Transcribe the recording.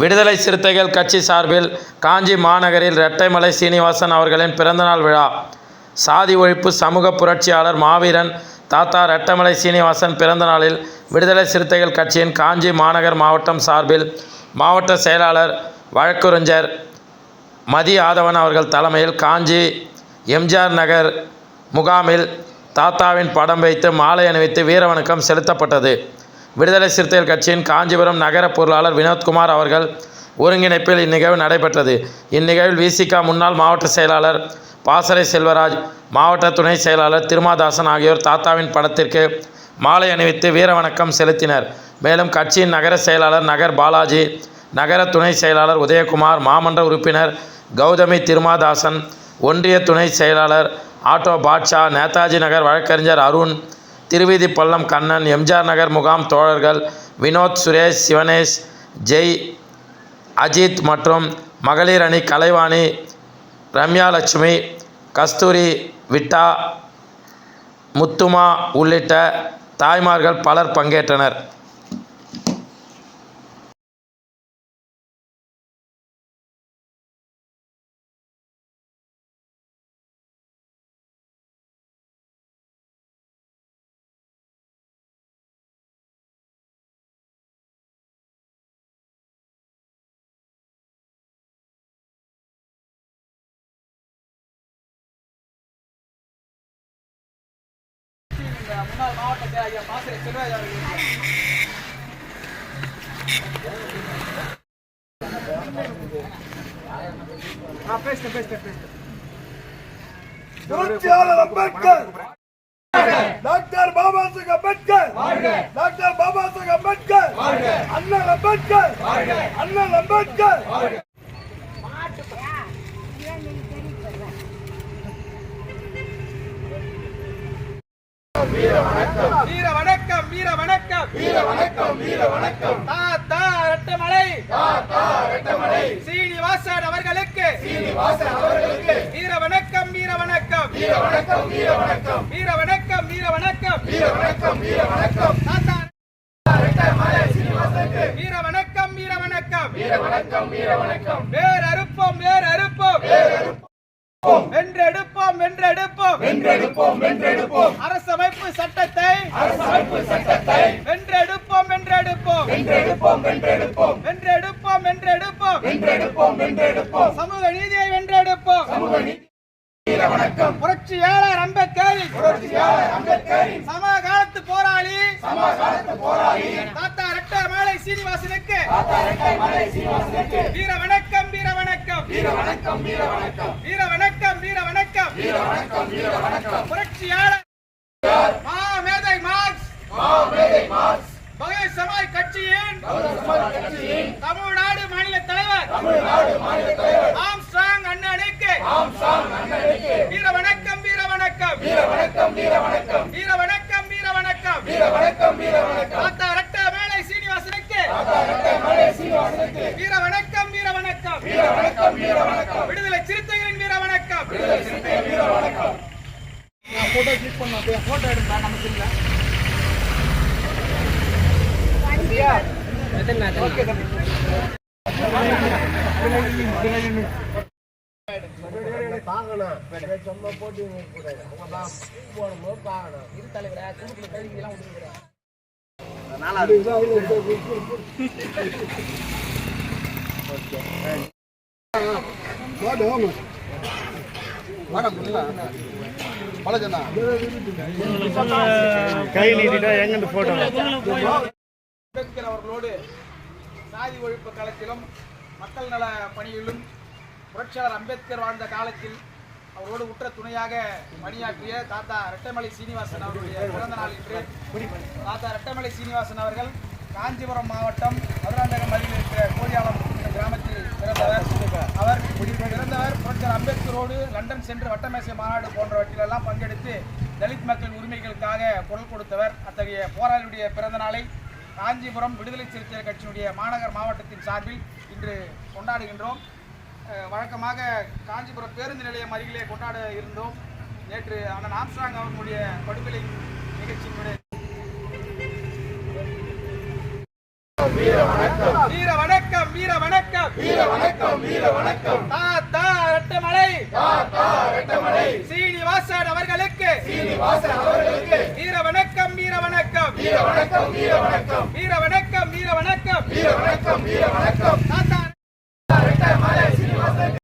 விடுதலை சிறுத்தைகள் கட்சி சார்பில் காஞ்சி மாநகரில் ரெட்டைமலை சீனிவாசன் அவர்களின் பிறந்தநாள் விழா. சாதி ஒழிப்பு சமூக புரட்சியாளர் மாவீரன் தாத்தா ரெட்டமலை சீனிவாசன் பிறந்த நாளில் விடுதலை சிறுத்தைகள் கட்சியின் காஞ்சி மாநகர் மாவட்டம் சார்பில் மாவட்ட செயலாளர் வழக்குரைஞர் மதி ஆதவன் அவர்கள் தலைமையில் காஞ்சி எம்ஜிஆர் நகர் முகாமில் தாத்தாவின் படம் வைத்து மாலை அணிவித்து வீரவணக்கம் செலுத்தப்பட்டது. விடுதலை சிறுத்தைகள் கட்சியின் காஞ்சிபுரம் நகர பொருளாளர் வினோத்குமார் அவர்கள் ஒருங்கிணைப்பில் இந்நிகழ்வு நடைபெற்றது. இந்நிகழ்வில் விசிகா முன்னாள் மாவட்ட செயலாளர் பாசறை செல்வராஜ் மாவட்ட துணை செயலாளர் திருமாதாசன் ஆகியோர் தாத்தாவின் படத்திற்கு மாலை அணிவித்து வீரவணக்கம் செலுத்தினர். மேலும் கட்சியின் நகர செயலாளர் நகர் பாலாஜி நகர துணை செயலாளர் உதயகுமார் மாமன்ற உறுப்பினர் கௌதமி திருமாதாசன் ஒன்றிய துணை செயலாளர் ஆட்டோ பாட்ஷா நேதாஜி நகர் வழக்கறிஞர் அருண் திருவிதிப்பள்ளம் கண்ணன் எம்ஜிஆர் நகர் முகாம் தோழர்கள் வினோத் சுரேஷ் சிவனேஷ் ஜெய் அஜித் மற்றும் மகளிர் அணி கலைவாணி ரம்யா லட்சுமி கஸ்தூரி விட்டா முத்துமா உள்ளிட்ட தாய்மார்கள் பலர் பங்கேற்றனர். இந்த முன்னாள் மாவட்ட செயலர் ஐயா பாசறை செல்வராஜ் அவர்கள் ஆ பேசுறேன் பேசுறேன் பேசுறேன் புரட்சியாளர் அம்பேத்கர். டாக்டர் பாபா சாஹேப் அம்பேத்கர். டாக்டர் பாபா சாஹேப் அம்பேத்கர். அண்ணல் அம்பேத்கர். அண்ணல் அம்பேத்கர். வீர வணக்கம் வீர வணக்கம் வீர வணக்கம் வீர வணக்கம் தாத்தா ரெட்டமலை தாத்தா ரெட்டமலை. சீனிவாசன் அவர்களுக்கு. சீனிவாசன் அவர்களுக்கு. வீர வணக்கம் வீர வணக்கம் வீர வணக்கம் வீர வணக்கம் வீர வணக்கம் வீர வணக்கம் வீர வணக்கம் வீர வணக்கம் தாத்தா வீர வணக்கம் வீர வணக்கம் வீர வணக்கம் வீர வணக்கம் வேர் அறுப்போம் வேர் அறுப்போம் வென்றெடுப்போம் வென்றெடுப்போம் வென்றெடுப்போம் வென்றெடுப்போம் அரசமைப்பு சட்டத்தை அரசமைப்பு சட்டத்தை வென்றெடுப்போம் வென்றெடுப்போம் வென்றெடுப்போம் வென்றெடுப்போம் வென்றெடுப்போம் வென்றெடுப்போம் வென்றெடுப்போம் வென்றெடுப்போம் சமூக நீதியை வென்றெடுப்போம். சமூக நீதி வணக்கம். புரட்சியாளர் அம்பேத்கரின் புரட்சியாளர் அம்பேத்கரின் சமகாலத்து போராளி. சமகாலத்து போராளி. தாத்தா ரெட்ட மாலை சீனிவாசனுக்கு. தாத்தா ரெட்ட மாலை சீனிவாசனுக்கு. வீர வணக்கம் வீர வணக்கம் வீர வணக்கம் வீர வணக்கம் வீர வணக்கம் வீர வணக்கம் வீர வணக்கம். புரட்சியாளர்! மா மேதை மார்க்ஸ்! மா மேதை மார்க்ஸ். பகை சமாய் கட்சியின் தமிழ்நாடு மாநில தலைவர்! தமிழ்நாடு மாநில தலைவர். ஆம்ஸ்ட்ராங் அண்ணனுக்கு! ஆம்ஸ்ட்ராங் அண்ணனுக்கு. வீர வணக்கம் வீர வணக்கம்! வீர வணக்கம் வீர வணக்கம். வீர வணக்கம் வீர வணக்கம்! வீர வணக்கம் வீர வணக்கம். தாத்தா ரட்ட மேலை சீனிவாசனுக்கு! தாத்தா ரட்ட மேலை சீனிவாசனுக்கு. வீர வணக்கம் வீர வணக்கம்! வீர வணக்கம். ஃபோட்டோ கிளிக் பண்ணலாம் அப்படியே ஃபோட்டோ எடுப்பா நமக்கு இல்லை ஓகே தம்பி தாங்கணும் சும்மா போட்டு போடும்போது தாங்கணும் இரு தலைவரை குடுக்குற கழுவிலாம் விட்டுருக்குறேன் அதனால அது ஓகே வாடா வாடா. அம்பேத்கர் அவர்களோடு சாதி ஒழிப்பு காலத்திலும் மக்கள் நல பணியிலும் புரட்சியாளர் அம்பேத்கர் வாழ்ந்த காலத்தில் அவரோடு உற்ற துணையாக பணியாற்றிய தாத்தா ரெட்டமலை சீனிவாசன் அவருடைய பிறந்த நாள் இன்று. தாத்தா ரெட்டமலை சீனிவாசன் அவர்கள் காஞ்சிபுரம் மாவட்டம் சென்று வட்டமேசை மாநாடு போன்றவற்றிலெல்லாம் பங்கெடுத்து தலித் மக்களின் உரிமைகளுக்காக குரல் கொடுத்தவர். அத்தகைய போராளியுடைய பிறந்த நாளை காஞ்சிபுரம் விடுதலை சிறுத்தைகள் கட்சியினுடைய மாநகர் மாவட்டத்தின் சார்பில் இன்று கொண்டாடுகின்றோம். வழக்கமாக காஞ்சிபுரம் பேருந்து நிலையம் அருகிலே கொண்டாட இருந்தோம். நேற்று அண்ணன் ஆம்ஸ்ட்ராங் அவர்களுடைய படுகொலை நிகழ்ச்சியினுடைய வீர வணக்கம் வீர வணக்கம் வீர வணக்கம் வீர வணக்கம் தாத்தா ரெட்டமலை தாத்தா! ரெட்டமலை. சீனிவாசன் அவர்களுக்கு. சீனிவாசன் அவர்களுக்கு. வீர வணக்கம் வீர வணக்கம் வீர வணக்கம் வீர வணக்கம் வீர வணக்கம் வீர வணக்கம் வீர வணக்கம் வீர வணக்கம்